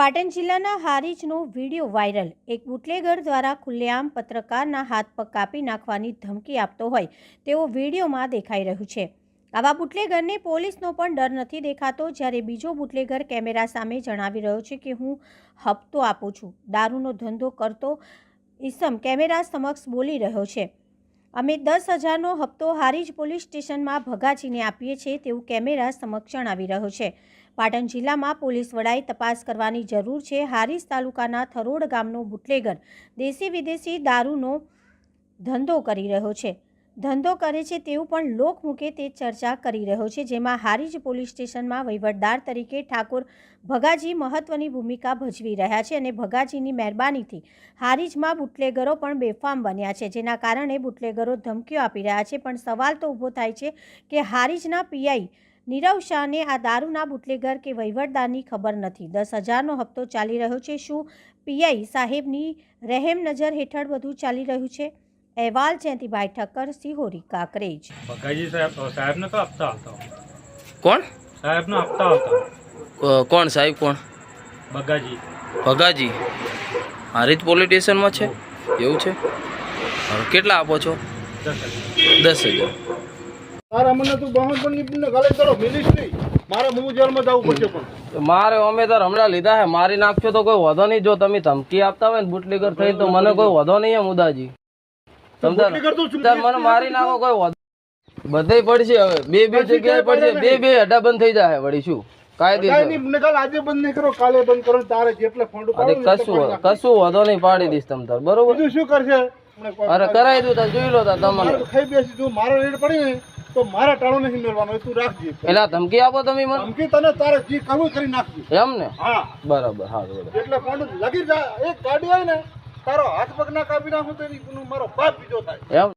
પાટણ જિલ્લાના હારીજનો video viral. એક બુટલેગર દ્વારા ખુલ્લેઆમ પત્રકારના હાથ પગ કાપી નાખવાની ધમકી આપતો હોય તેવો વિડીયોમાં દેખાઈ રહ્યું છે. આવા બુટલેગરને પોલીસનો પણ ડર નથી દેખાતો, જ્યારે બીજો બુટલેગર કેમેરા સામે જણાવી રહ્યો છે કે હું હપ્તો આપું છું. દારૂનો ધંધો કરતો ઈસમ કેમેરા સમક્ષ બોલી રહ્યો છે. અમે દસ હજારનો હપ્તો હારીજ પોલીસ સ્ટેશનમાં ભગાચીને આપીએ છીએ તેવું કેમેરા સમક્ષ જણાવી રહ્યો છે. પાટણ જિલ્લામાં પોલીસ વડાએ તપાસ કરવાની જરૂર છે. હારીસ તાલુકાના થરોડ ગામનો બુટલેગર દેશી વિદેશી દારૂનો ધંધો કરી રહ્યો છે. ધંધો કરે છે તેવું પણ લોકમુખે તે ચર્ચા કરી રહ્યો છે, જેમાં હારીજ પોલીસ સ્ટેશનમાં વહીવટદાર તરીકે ઠાકોર ભગાજી મહત્વની ભૂમિકા ભજવી રહ્યા છે અને ભગાજીની મહેરબાનીથી હારીજમાં બુટલેગરો પણ બેફામ બન્યા છે, જેના કારણે બુટલેગરો ધમકીઓ આપી રહ્યા છે. પણ સવાલ તો ઊભો થાય છે કે હારીજના પીઆઈ નીરવ શાહને આ દારૂના બુટલેગર કે વહીવટદારની ખબર નથી. દસ હજારનો હપ્તો ચાલી રહ્યો છે. શું પીઆઈ સાહેબની રહેમ નજર હેઠળ બધું ચાલી રહ્યું છે? અહેવાલ જયંતિભાઈ ઠક્કર સિહોરી કાકરેજ. ભગાજી સાહેબ સાહેબને તો આપતા કોણ? સાહેબનો આપતા કોણ? સાહેબ કોણ? બગાજી ભગાજી હારીજ પોલીસ સ્ટેશનમાં છે? એવું છે? કેટલા આપો છો? દસ હજાર. તારા મને તું બહન ગાલે કરો મિલીશ નહીં મારે હું જેલમાં જવું પડશે પણ. મારે અમે તાર હમણાં લીધા હે મારી નાખશો તો કોઈ વધો નહીં. જો તમે ધમકી આપતા હોય ને બુટલીગર થઈ તો મને કોઈ વધો નહીં હે મુદાજી તાર મને મારી નાખો કોઈ વધો બધે પડશે હવે. બે બે જગ્યાએ પડશે. બે બે અડા બંધ થઈ જાય વળી શું? બરોબર? શું કરશે? હમણાં અરે કરાવી દઉં જોઈ લો તમને. ખાઈ બેસી તું રેડ પડી ને. તો મારા ટાળો નહીં મેળવાનો તું રાખજે. એટલે ધમકી આપો તમે મને. ધમકી તને તારે જે કરવું કરી નાખજે. એમ ને? હા. બરાબર હા બરાબર એટલે ફંડ લગી એક ગાડી હોય ને તારો હાથ પગ ના કાપી નાખું તો એની મારો બાપ બીજો થાય. એમ